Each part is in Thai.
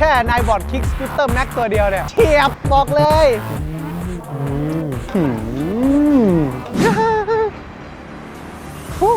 แค่นายบอร์ดคิกสกูตเตอร์แม็กตัวเดียวเนี่ยเฉียบบอกเลยอืมฮู้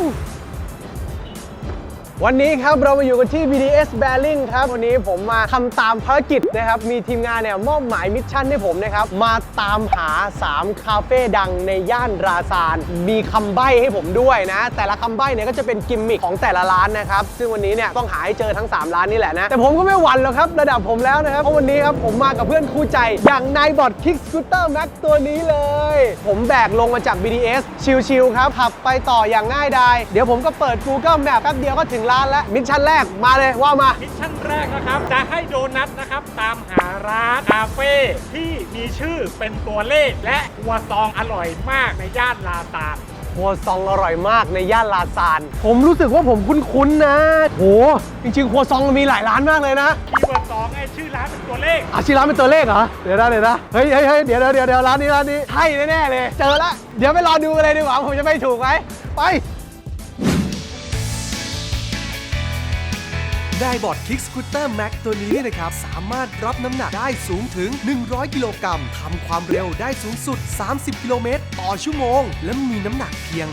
วันนี้ครับเรามาอยู่กันที่ BDS Bearing ครับ วันนี้ผมมาทำตามภารกิจนะครับ มีทีมงานเนี่ยมอบหมายมิชชั่นให้ผมนะครับ มาตามหา 3 คาเฟ่ดังในย่านราซาน มีคำใบ้ให้ผมด้วยนะ แต่ละคำใบ้เนี่ยก็จะเป็นกิมมิคของแต่ละร้านนะครับ ซึ่งวันนี้เนี่ยต้องหาให้เจอทั้ง 3 ร้านนี่แหละนะ แต่ผมก็ไม่หวั่นหรอกครับระดับผมแล้วนะครับ เพราะวันนี้ครับผมมากับเพื่อนคู่ใจ อย่างนายบอดคิกสกูตเตอร์แม็กตัวนี้เลย ผมแบกลงมาจาก BDS ชิลๆครับขับไปต่ออย่างง่ายดายเดี๋ยวผมก็เปิด Google Map แป๊บเดียวก็ถึงร้านแล้วมิชชั่นแรกมาเลยว่ามา มิชชั่นแรกนะครับ จะให้โดนัทนะครับ ตามหาร้านคาเฟ่ที่มีชื่อเป็นตัวเลข และครัวซองอร่อยมากในย่านลาตานครัวซองอร่อยมากในย่านลาซาน ผมรู้สึกว่าผมคุ้นๆนะ โห จริงๆครัวซองมันมีหลายร้านมากเลยนะคีย์เวิร์ดสองไอ้ชื่อร้านเป็นตัวเลข อาชีร้านเป็นตัวเลขเหรอ เดี๋ยวนะเดี๋ยวนะ เฮ้ยเฮ้ยเฮ้ยเดี๋ยวเดี๋ยวเดี๋ยวเดี๋ยวร้านนี้ร้านนี้ใช่แน่ๆเลย เจอละ เดี๋ยวไปรอดูกันเลยดีกว่าผมจะไม่ถูกไหมไป ได้บอร์ดคิกสกูตเตอร์แม็กตัวนี้นี่นะครับ สามารถรับน้ำหนักได้สูงถึง 100 กิโลกรัมทำความเร็วได้สูงสุด 30 กิโลเมตรต่อชั่วโมง และมีน้ำหนักเพียง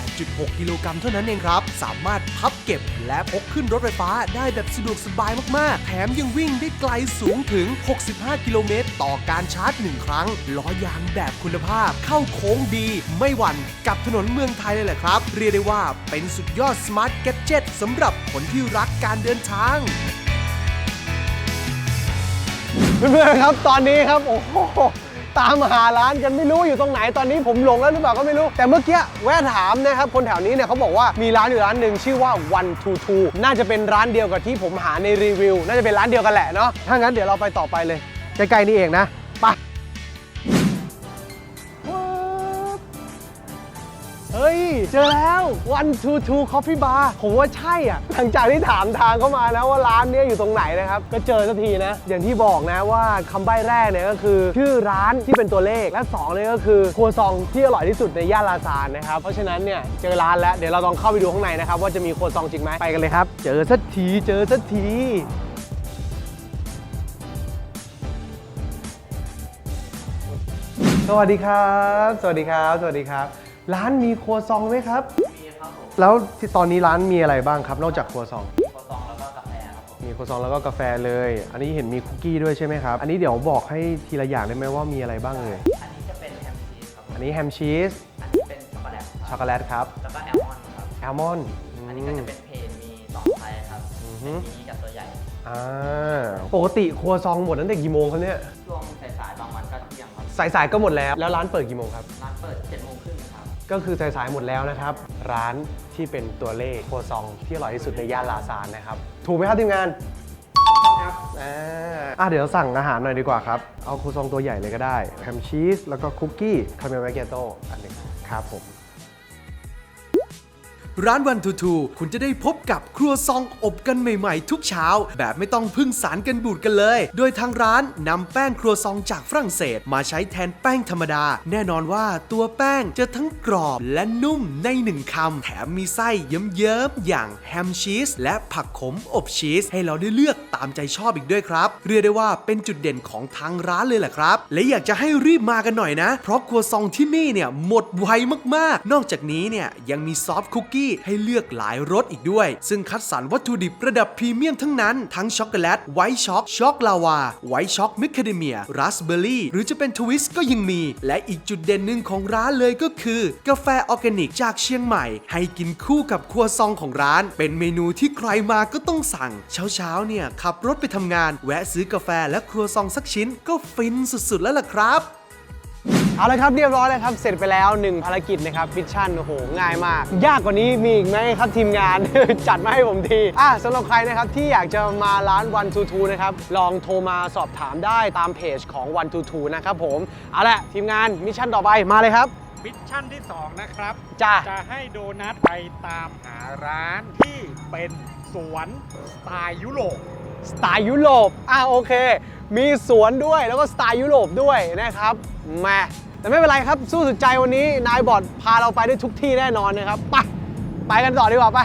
18.6 กิโลกรัมเท่านั้นเองครับ สามารถพับเก็บและพกขึ้นรถไฟฟ้าได้แบบสะดวกสบายมากๆ แถมยังวิ่งได้ไกลสูงถึง 65 กิโลเมตรต่อการชาร์จ 1 ครั้ง ล้อยางแบบคุณภาพ เข้าโค้งดี ไม่หวั่นกับถนนเมืองไทยเลยแหละครับ เรียกได้ว่าเป็นสุดยอดสมาร์ทแกจ e t สำหรับคนที่รักการเดินทาง เพื่อนๆครับตอนนี้ครับโอ้โหตามหาร้านกันไม่รู้อยู่ตรงไหนตอนนี้ผมหลงแล้วหรือเปล่าก็ไม่รู้ แต่เมื่อกี้แวะถามนะครับคนแถวนี้เนี่ยเขาบอกว่ามีร้านอยู่ร้านหนึ่งชื่อว่า one two two น่าจะเป็นร้านเดียวกับที่ผมหาในรีวิว น่าจะเป็นร้านเดียวกันแหละเนาะถ้างั้นเดี๋ยวเราไปต่อไปเลยใกล้ๆนี่เองนะไป ฮ้ย เจอแล้ว one two two coffee bar ผมว่าใช่อะ หลังจากที่ถามทางเข้ามานะว่าร้านนี้อยู่ตรงไหนนะครับ ก็เจอสักทีนะ อย่างที่บอกนะว่าคำใบ้แรกเนี่ยก็คือ ชื่อร้านที่เป็นตัวเลข และ2เนี่ยก็คือครัวซองที่อร่อยที่สุดในย่านลาซานนะครับ เพราะฉะนั้นเนี่ยเจอร้านแล้วเดี๋ยวเราลองเข้าไปดูข้างในนะครับว่าจะมีครัวซองจริงไหมไปกันเลยครับ เจอสักทีเจอสักทีสวัสดีครับ สวัสดีครับ สวัสดีครับ ร้านมีครัวซองไหมครับ มีครับผมแล้วที่ตอนนี้ร้านมีอะไรบ้างครับ นอกจากครัวซองครัวซองแล้วก็กาแฟครับผมมีครัวซองแล้วก็กาแฟเลย อันนี้เห็นมีคุกกี้ด้วยใช่ไหมครับ อันนี้เดี๋ยวบอกให้ทีละอย่างได้ไหมว่ามีอะไรบ้างเลย อันนี้จะเป็นแฮมชีสครับผมอันนี้แฮมชีส อันนี้เป็นช็อกโกแลตคช็อรับกโกแลตครับ แล้วก็แอลมอนด์ครับ แอลมอนด์อันนี้ก็จะเป็นเพนมีสองไซส์ครับอือฮึเป็นมินิกับตัวใหญ่อ่าปกติครัวซองหมดตั้งแต่กี่โมงครับเนี่ย ช่วงสายๆบางวันก็เที่ยงครับสายๆก็หมดแล้ว แล้วร้านเปิดกี่โมงครับ ก็คือสายๆหมดแล้วนะครับ ร้านที่เป็นตัวเลขครัวซองที่อร่อยที่สุดในย่านลาซานนะครับ ถูกไหมครับทีมงานครับอ่าอะเดี๋ยวสั่งอาหารหน่อยดีกว่าครับ เอาครัวซองตัวใหญ่เลยก็ได้แฮมชีสแล้วก็คุกกี้คาราเมลแมกเกโต้อันหนึ่งครับผม ร้านวันทูทูคุณจะได้พบกับครัวซองอบกันใหม่ๆ ทุกเช้า แบบไม่ต้องพึ่งสารกันบูดกันเลย โดยทางร้านนำแป้งครัวซองจากฝรั่งเศส มาใช้แทนแป้งธรรมดา แน่นอนว่าตัวแป้งจะทั้งกรอบและนุ่มในหนึ่งคำแถมมีไส้เยิ้มๆอย่างแฮมชีสและผักขมอบชีสให้เราได้เลือกตามใจชอบอีกด้วยครับ เรียกได้ว่าเป็นจุดเด่นของทางร้านเลยแหละครับ และอยากจะให้รีบมากันหน่อยนะ เพราะครัวซองที่นี่เนี่ยหมดไวมากๆ นอกจากนี้เนี่ยยังมีซอฟต์คุกกี้ให้เลือกหลายรสอีกด้วย ซึ่งคัดสรรวัตถุดิบระดับพรีเมียมทั้งนั้น ทั้งช็อกโกแลต ไวท์ช็อก ช็อกลาวา ไวท์ช็อกมิคคาเดเมีย ราสเบอร์รี่ หรือจะเป็นทวิสก็ยังมี และอีกจุดเด่นหนึ่งของร้านเลยก็คือ กาแฟออร์แกนิกจากเชียงใหม่ ให้กินคู่กับครัวซองของร้าน เป็นเมนูที่ใครมาก็ต้องสั่ง เช้าๆเนี่ยขับรถไปทำงาน แวะซื้อกาแฟและครัวซองสักชิ้นก็ฟินสุดๆแล้วล่ะครับ เอาละครับเรียบร้อยแล้วครับเสร็จไปแล้ว 1 ภารกิจนะครับมิชชั่นโอ้โหง่ายมาก ยากกว่านี้มีอีกไหมครับทีมงาน จัดมาให้ผมทีอะสำหรับใครนะครับที่อยากจะมาร้าน1 2 2นะครับลองโทรมาสอบถามได้ตามเพจของ1 2 2นะครับผมเอาละทีมงานมิชชั่นต่อไปมาเลยครับมิชชั่นที่สองนะครับ จ้า จะให้โดนัทไปตามหาร้านที่เป็นสวนสไตล์ยุโรปสไตล์ยุโรปอะโอเค มีสวนด้วยแล้วก็สไตล์ยุโรปด้วยนะครับ แม่แต่ไม่เป็นไรครับสู้สุดใจวันนี้นายบอดพาเราไปได้ทุกที่แน่นอนนะครับไปไปกันต่อดีกว่าไป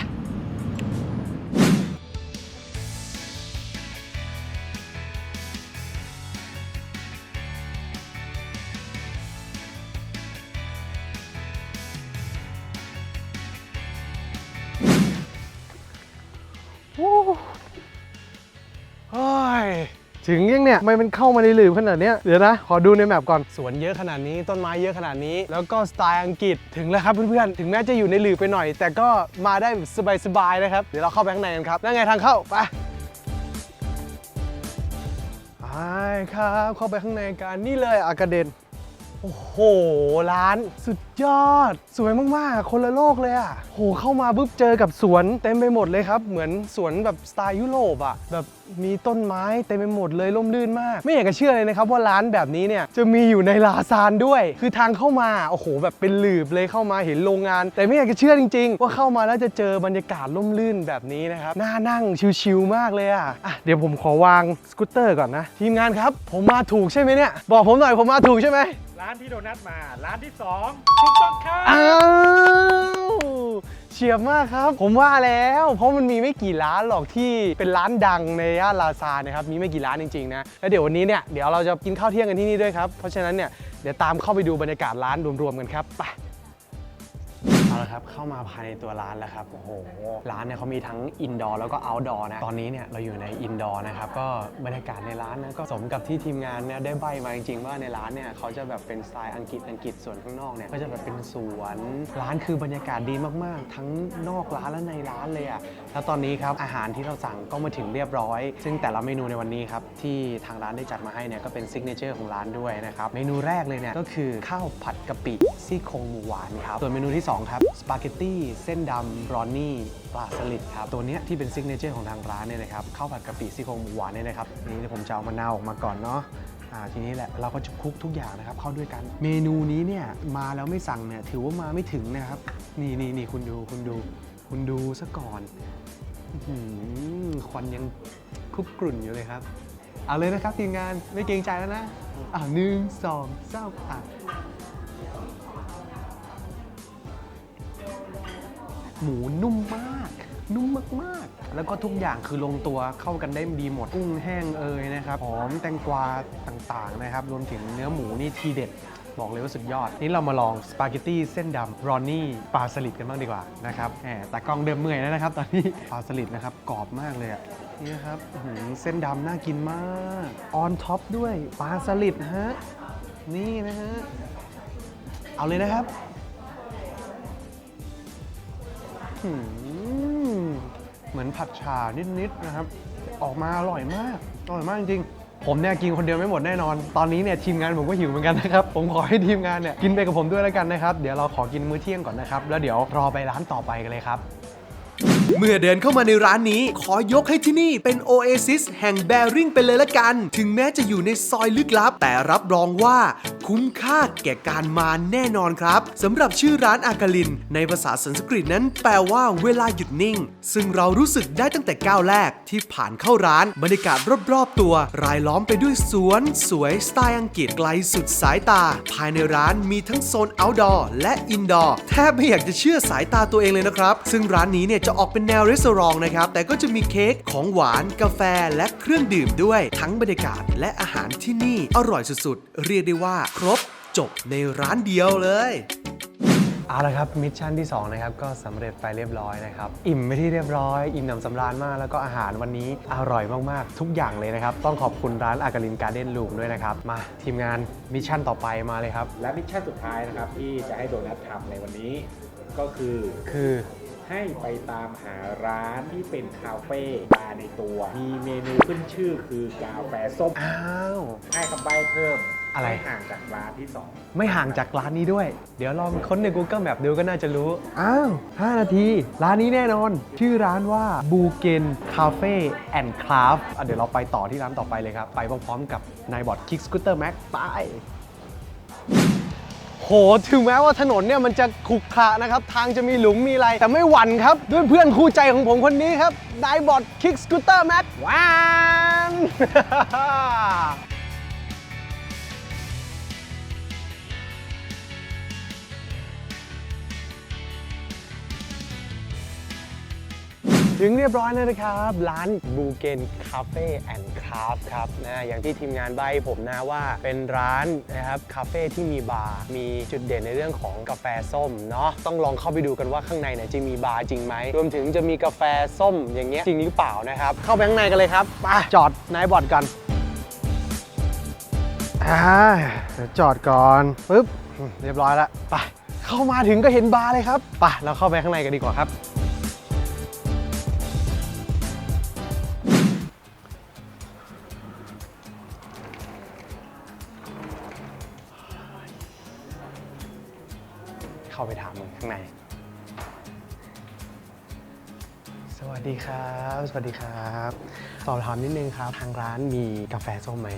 ถึงยังเนี่ยทำไมมันเข้ามาในหลืบขนาดเนี้ยเดี๋ยวนะ ขอดูในแมปก่อน สวนเยอะขนาดนี้ต้นไม้เยอะขนาดนี้ แล้วก็สไตล์อังกฤษถึงแล้วครับเพื่อนๆ ถึงแม้จะอยู่ในหลืบไปหน่อย แต่ก็มาได้สบายๆนะครับ เดี๋ยวเราเข้าไปข้างในกันครับนั่นไงทางเข้าไปไปครับเข้าไปข้างในกันนี่เลยอากาเดน โอ้โห ร้านสุดยอด สวยมากๆ คนละโลกเลยอะโหเข้ามาปุ๊บเจอกับสวนเต็มไปหมดเลยครับ เหมือนสวนแบบสไตล์ยุโรปอะ แบบมีต้นไม้เต็มไปหมดเลยร่มรื่นมาก ไม่อยากจะเชื่อเลยนะครับว่าร้านแบบนี้เนี่ยจะมีอยู่ในลาซานด้วย คือทางเข้ามาโอ้โห แบบเป็นหลืบเลยเข้ามาเห็นโรงงาน แต่ไม่อยากจะเชื่อจริง ๆ ว่าเข้ามาแล้วจะเจอบรรยากาศร่มรื่นแบบนี้นะครับน่านั่งชิลๆมากเลยอะอะเดี๋ยวผมขอวางสกูตเตอร์ก่อนนะทีมงานครับ ผมมาถูกใช่ไหมเนี่ยบอกผมหน่อยผมมาถูกใช่ไหม ร้านที่โดนัทมา ร้านที่สองถูกต้องครับอ้าวเฉียบมากครับ ผมว่าแล้ว เพราะมันมีไม่กี่ร้านหรอกที่เป็นร้านดังในย่านลาซานนะครับมีไม่กี่ร้านจริงๆนะแล้วเดี๋ยววันนี้เนี่ยเดี๋ยวเราจะกินข้าวเที่ยงกันที่นี่ด้วยครับเพราะฉะนั้นเนี่ยเดี๋ยวตามเข้าไปดูบรรยากาศร้านรวมๆกันครับไป เอาละครับเข้ามาภายในตัวร้านแล้วครับโอ้โหร้านเนี่ยเขามีทั้งอินดอร์แล้วก็เอาท์ดอร์นะตอนนี้เนี่ยเราอยู่ในอินดอร์นะครับก็บรรยากาศในร้านนะก็สมกับที่ทีมงานเนี่ยได้ใบมาจริงๆว่าในร้านเนี่ยเขาจะแบบเป็นสไตล์อังกฤษอังกฤษส่วนข้างนอกเนี่ยก็จะแบบเป็นสวนร้านคือบรรยากาศดีมากๆ ทั้งนอกร้านและในร้านเลยอะแล้วตอนนี้ครับอาหารที่เราสั่งก็มาถึงเรียบร้อย ซึ่งแต่ละเมนูในวันนี้ครับที่ทางร้านได้จัดมาให้เนี่ยก็เป็นซิกเนเจอร์ของร้านด้วยนะครับเมนูแรกเลยเนี่ยก็คือข้าวผัดกะปิซี่โครงหมูหวานครับส่วนเมนูที่สองครับสปาเกตตี้เส้นดำบรอนนี่ปลาสลิดครับ ตัวนี้ที่เป็นซิกเนเจอร์ของทางร้านเนี่ยนะครับข้าวผัดกะปิซี่โครงหมูหวานเนี่ยนะครับนี่ผมจะเอามะนาวออกมาก่อนเนาะทีนี้แหละเราก็จะคลุกทุกอย่างนะครับ เข้าด้วยกัน เมนูนี้เนี่ยมาแล้วไม่สั่งเนี่ยถือว่ามาไม่ถึงนะครับ นี่นี่นี่คุณดูคุณดู คุณดูซะก่อนอควันยังคุกกรุ่นอยู่เลยครับ เอาเลยนะครับทีมงานไม่เกรงใจแล้วนะอ่าหนึ่งสองสามอะ หมูนุ่มมาก นุ่มมากๆ แล้วก็ทุกอย่างคือลงตัวเข้ากันได้ดีหมดกุ้งแห้งเอยนะครับหอมแตงกวาต่างๆนะครับ รวมถึงเนื้อหมูนี่ทีเด็ดบอกเลยว่าสุดยอด นี่เรามาลองสปาเกตตี้เส้นดำรอนนี่ปลาสลิดกันบ้างดีกว่านะครับแหมต่กล้องเดิมเมื่อยแล้วนะครับ ตอนนี้ปลาสลิดนะครับกรอบมากเลยอะนี่นะครับหือเส้นดำน่ากินมากออนท็อปด้วยปลาสลิดฮะนี่นะฮะเอาเลยนะครับ หืมเหมือนผัดชานิดๆนะครับ ออกมาอร่อยมาก อร่อยมากจริงๆผมเนี่ยกินคนเดียวไม่หมดแน่นอน ตอนนี้เนี่ยทีมงานผมก็หิวเหมือนกันนะครับ ผมขอให้ทีมงานเนี่ยกินไปกับผมด้วยแล้วกันนะครับ เดี๋ยวเราขอกินมื้อเที่ยงก่อนนะครับ แล้วเดี๋ยวรอไปร้านต่อไปกันเลยครับ เมื่อเดินเข้ามาในร้านนี้ ขอยกให้ที่นี่เป็นโอเอซิสแห่งแบริ่งไปเลยละกัน ถึงแม้จะอยู่ในซอยลึกลับ แต่รับรองว่าคุ้มค่าแก่การมาแน่นอนครับสำหรับชื่อร้านอากาลิน ในภาษาสันสกฤตนั้นแปลว่าเวลาหยุดนิ่ง ซึ่งเรารู้สึกได้ตั้งแต่ก้าวแรกที่ผ่านเข้าร้านบรรยากาศรอบๆตัว รายล้อมไปด้วยสวน สวยสไตล์อังกฤษไกลสุดสายตา ภายในร้านมีทั้งโซน outdoor และ indoor แทบไม่อยากจะเชื่อสายตาตัวเองเลยนะครับ ซึ่งร้านนี้เนี่ยจะออกเป็นแนวรีสอร์ทนะครับ แต่ก็จะมีเค้กของหวานกาแฟและเครื่องดื่มด้วย ทั้งบรรยากาศและอาหารที่นี่อร่อยสุดๆ เรียกได้ว่าครบจบในร้านเดียวเลยเอาละครับมิชชั่นที่ 2 นะครับ ก็สำเร็จไปเรียบร้อยนะครับ อิ่มไปที่เรียบร้อย อิ่มหนำสำราญมาก แล้วก็อาหารวันนี้อร่อยมาก ๆ ทุกอย่างเลยนะครับ ต้องขอบคุณร้านอากาลินการ์เด้นลูมด้วยนะครับ มาทีมงานมิชชั่นต่อไปมาเลยครับ และมิชชั่นสุดท้ายนะครับ ที่จะให้โดนัททำในวันนี้ ก็คือคือ ให้ไปตามหาร้านที่เป็นคาเฟ่มาในตัว มีเมนูขึ้นชื่อคือกาแฟส้ม อ้าว ให้คำใบ้เพิ่มอะไร ม่ห่างจากร้านที่สองไม่ห่างจากร้านนี้ด้วย เดี๋ยวลองค้นใน Google Map ดูก็น่าจะรู้ อ้าว 5 นาที ร้านนี้แน่นอน ชื่อร้านว่าบูเกนคาเฟ่แอนด์คราฟเดี๋ยวเราไปต่อที่ร้านต่อไปเลยครับ ไปพร้อมๆกับนายบอดคิกสกูตเตอร์แม็กไป โห ถึงแม้ว่าถนนเนี่ยมันจะขรุขระนะครับ ทางจะมีหลุมมีอะไรแต่ไม่หวั่นครับ ด้วยเพื่อนคู่ใจของผมคนนี้ครับไดบอดคิกสกูตเตอร์แม็กว้าน ถึงเรียบร้อยแล้วนะครับ ร้านบูเกนคาเฟ่แอนด์คราฟครับนะอย่างที่ทีมงานใบให้ผมนะว่าเป็นร้านนะครับคาเฟ่ที่มีบาร์มีจุดเด่นในเรื่องของกาแฟส้มเนาะต้องลองเข้าไปดูกันว่าข้างในเนี่ยจะมีบาร์จริงไหมรวมถึงจะมีกาแฟส้มอย่างเงี้ยจริงหรือเปล่านะครับ เข้าไปข้างในกันเลยครับไปจอดนายบอดกันอ่าเดี๋ยวจอดก่อนปึ๊บอืมเรียบร้อยแล้วไปเข้ามาถึงก็เห็นบาร์เลยครับไปเราเข้าไปข้างในกันดีกว่าครับ สวัสดีครับ สวัสดีครับ สอบถามนิดนึงครับ ทางร้านมีกาแฟส้มไหม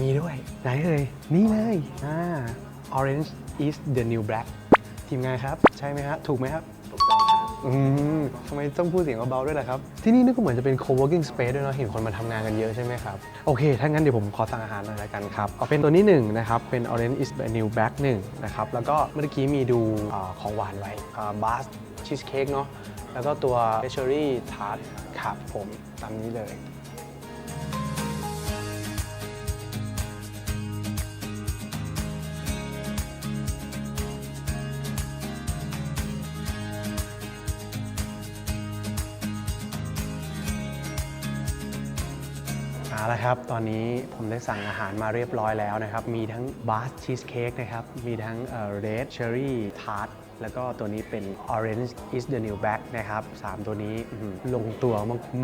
มีด้วย ไหนเอ่ยนี่เลยอ่า Orange is the new black ทีมงานครับ ใช่ไหมครับ ถูกไหมครับอืมทำไมต้องพูดเสียงเบาๆด้วยล่ะครับ ที่นี่นี่ก็เหมือนจะเป็น co-working space ด้วยเนาะเห็นคนมาทำงานกันเยอะใช่ไหมครับ โอเค ถ้างั้นเดี๋ยวผมขอสั่งอาหารหน่อยละกันครับ เอาเป็นตัวนี้หนึ่งนะครับ เป็น Orange is the new black หนึ่งนะครับ แล้วก็เมื่อกี้มีดูเออของหวานไว้บาส ชีสเค้กเนาะแล้วก็ตัวเชอรี่ทาร์ตครับผมตามนี้เลย เอาละครับ ตอนนี้ผมได้สั่งอาหารมาเรียบร้อยแล้วนะครับ มีทั้งบาสชีสเค้กนะครับ มีทั้งเรดเชอรี่ทาร์ต แล้วก็ตัวนี้เป็น Orange is the new black นะครับ 3 ตัวนี้ลงตัว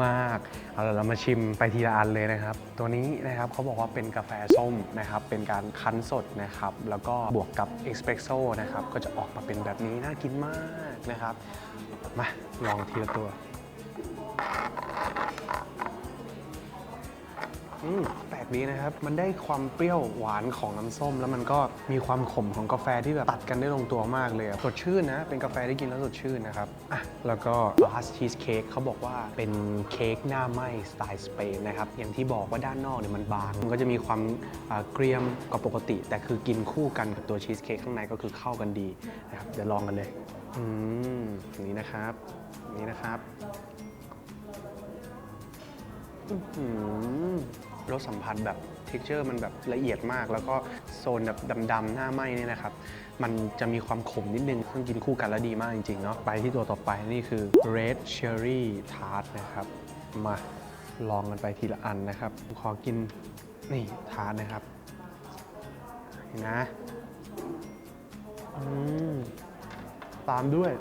มากๆ เอาละเรามาชิมไปทีละอันเลยนะครับ ตัวนี้นะครับเขาบอกว่าเป็นกาแฟส้มนะครับ เป็นการคั้นสดนะครับ แล้วก็บวกกับเอสเปรสโซ่นะครับ ก็จะออกมาเป็นแบบนี้น่ากินมากนะครับ มาลองทีละตัว อืมแปลกดีนะครับ มันได้ความเปรี้ยวหวานของน้ำส้ม แล้วมันก็มีความขมของกาแฟที่แบบตัดกันได้ลงตัวมากเลยอะสดชื่นนะ เป็นกาแฟที่กินแล้วสดชื่นนะครับอะแล้วก็บาสชีสเค้กเขาบอกว่าเป็นเค้กหน้าไหม้สไตล์สเปนนะครับ อย่างที่บอกว่าด้านนอกเนี่ยมันบาง มันก็จะมีความอ่าเกรียมกว่าปกติ แต่คือกินคู่กันกับตัวชีสเค้กข้างในก็คือเข้ากันดีนะครับ เดี๋ยวลองกันเลย อืมอย่างนี้นะครับอย่างนี้นะครับ อืม รสสัมผัสแบบ t e x t อร์มันแบบละเอียดมาก แล้วก็โซนแบบดำๆหน้าไหม้เนี่ยนะครับ มันจะมีความขมนิดนึงต้องกินคู่กันแล้วดีมากจริงๆเนาะไปที่ตัวต่อไปนี่คือ red cherry tart นะครับ มาลองกันไปทีละอันนะครับ ขอกินนี่ทาร์ตนะครับเห็นนะอืมตามด้วย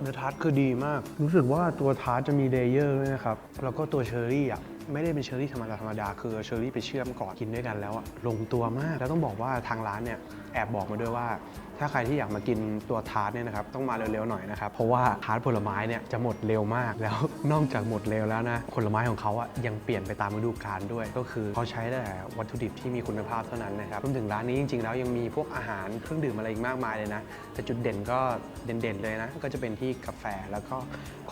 เนื้อทาร์ตคือดีมาก รู้สึกว่าตัวทาร์ตจะมีเลเยอร์ด้วยนะครับ แล้วก็ตัวเชอร์รี่อะไม่ได้เป็นเชอร์รี่ธรรมดาธรรมดาคือเชอร์รี่ไปเชื่อมก่อนกินด้วยกันแล้วอะลงตัวมาก แล้วต้องบอกว่าทางร้านเนี่ยแอบบอกมาด้วยว่า ถ้าใครที่อยากมากินตัวทาร์ตเนี่ยนะครับต้องมาเร็วๆหน่อยนะครับ เพราะว่าทาร์ตผลไม้เนี่ยจะหมดเร็วมากแล้วนอกจากหมดเร็วแล้วนะผลไม้ของเขาอะยังเปลี่ยนไปตามฤดูกาลด้วย ก็คือเขาใช้แต่วัตถุดิบที่มีคุณภาพเท่านั้นนะครับรวมถึงร้านนี้จริงๆ แล้วยังมีพวกอาหารเครื่องดื่มอะไรอีกมากมายเลยนะแต่จุดเด่นก็เด่นๆเลยนะก็จะเป็นที่กาแฟแล้วก็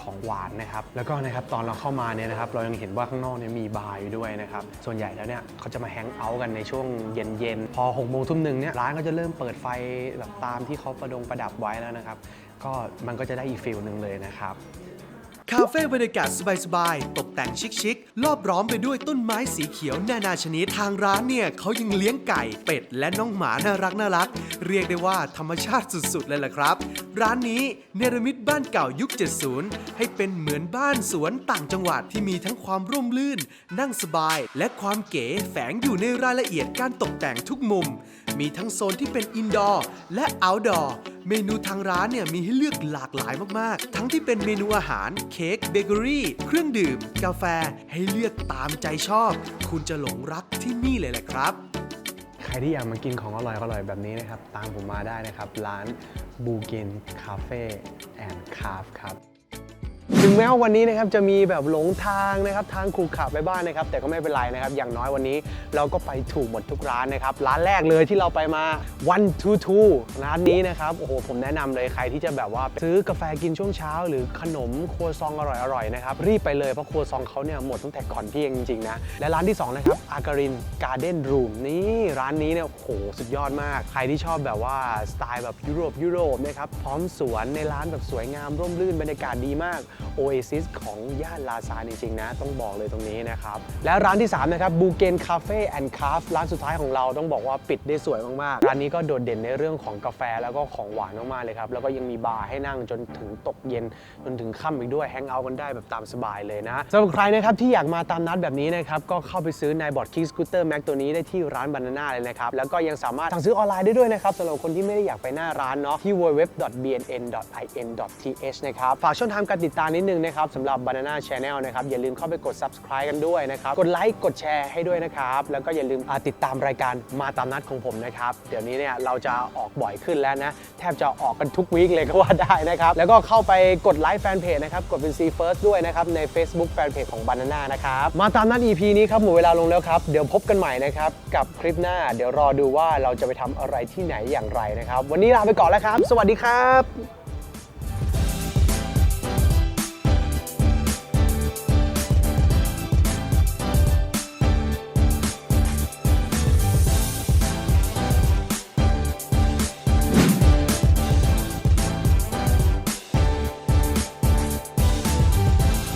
ของหวานนะครับแล้วก็นะครับตอนเราเข้ามาเนี่ยนะครับเรายังเห็นว่าข้างนอกเนี่ยมีบาร์อยู่ด้วยนะครับส่วนใหญ่แล้วเนี่ยเขาจะมาแฮงเอาท์กันในช่วงเย็นๆพอ6กโมงทุ่มหนึ่งเนี่ยร้านก็จะเริ่มเปิดไฟแบบตามที่เขาประดงประดับไว้แล้วนะครับ ก็มันก็จะได้อีกฟิลหนึ่งเลยนะครับคาเฟ่บรรยากาศสบายๆ ตกแต่งชิคๆ รอบร้อมไปด้วยต้นไม้สีเขียวนานาชนิด ทางร้านเนี่ยเขายังเลี้ยงไก่ เป็ด และน้องหมาน่ารักน่ารัก เรียกได้ว่าธรรมชาติสุดๆ เลยล่ะครับ ร้านนี้เนรมิตบ้านเก่ายุค 70 ให้เป็นเหมือนบ้านสวนต่างจังหวัดที่มีทั้งความร่มรื่น นั่งสบาย และความเก๋แฝงอยู่ในรายละเอียดการตกแต่งทุกมุม มีทั้งโซนที่เป็นอินดอร์และเอาท์ดอร์เมนูทางร้านเนี่ยมีให้เลือกหลากหลายมากๆ ทั้งที่เป็นเมนูอาหาร เค้กเบเกอรี่ เครื่องดื่ม กาแฟให้เลือกตามใจชอบ คุณจะหลงรักที่นี่เลยแหละครับ ใครที่อยากมากินของอร่อยอร่อยๆแบบนี้นะครับ ตามผมมาได้นะครับ ร้านบูกินคาเฟ่แอนด์คาฟครับ ถึงแม้ว่าวันนี้นะครับจะมีแบบหลงทางนะครับทางขรุขระไปบ้างนะครับ แต่ก็ไม่เป็นไรนะครับ อย่างน้อยวันนี้เราก็ไปถูกหมดทุกร้านนะครับ ร้านแรกเลยที่เราไปมา one two two ร้านนี้นะครับโอ้โหผมแนะนำเลยใครที่จะแบบว่าซื้อกาแฟกินช่วงเช้า หรือขนมครัวซองอร่อยๆนะครับรีบไปเลยเพราะครัวซองเขาเนี่ยหมดตั้งแต่ก่อนเที่ยงจริงๆนะและร้านที่สองนะครับอาการินการ์เด้นรูมนี่ร้านนี้เนี่ยโอ้โหสุดยอดมาก ใครที่ชอบแบบว่าสไตล์แบบยุโรปยุโรปนะครับพร้อมสวนในร้านแบบสวยงามร่มรื่นบรรยากาศดีมากโอเอซิสของย่านลาซานจริงๆนะ ต้องบอกเลยตรงนี้นะครับ และร้านที่ 3 นะครับบูเกนคาเฟ่แอนด์คาฟร้านสุดท้ายของเราต้องบอกว่าปิดได้สวยมากๆ ร้านนี้ก็โดดเด่นในเรื่องของกาแฟแล้วก็ของหวานมากๆเลยครับ แล้วก็ยังมีบาร์ให้นั่งจนถึงตกเย็นจนถึงค่ำอีกด้วยแฮงเอาท์กันได้แบบตามสบายเลยนะสำหรับใครนะครับที่อยากมาตามนัดแบบนี้นะครับก็เข้าไปซื้อในบอร์ดคิกสกูตเตอร์แม็กตัวนี้ได้ที่ร้านบานาน่าเลยนะครับแล้วก็ยังสามารถสั่งซื้อออนไลน์ได้ด้วยนะครับสำหรับคนที่ไม่ได้อยากไปหน้าร้านเนาะที่ www.bnn.in.th นะครับฝากช่องทางการติดตามนิดนึงนะครับสำหรับ Banana Channel นะครับอย่าลืมเข้าไปกด subscribe กันด้วยนะครับ กดไลค์กดแชร์ให้ด้วยนะครับแล้วก็อย่าลืมติดตามรายการมาตามนัดของผมนะครับเดี๋ยวนี้เนี่ยเราจะออกบ่อยขึ้นแล้วนะแทบจะออกกันทุกวีคเลยก็ว่าได้นะครับแล้วก็เข้าไปกดไลค์แฟนเพจนะครับกดเป็น See First ด้วยนะครับใน Facebook แฟนเพจของ Banana นะครับมาตามนัด EP นี้ครับหมดเวลาลงแล้วครับเดี๋ยวพบกันใหม่นะครับกับคลิปหน้า เดี๋ยวรอดูว่าเราจะไปทำอะไรที่ไหนอย่างไรนะครับ วันนี้ลาไปก่อนแล้วครับ สวัสดีครับ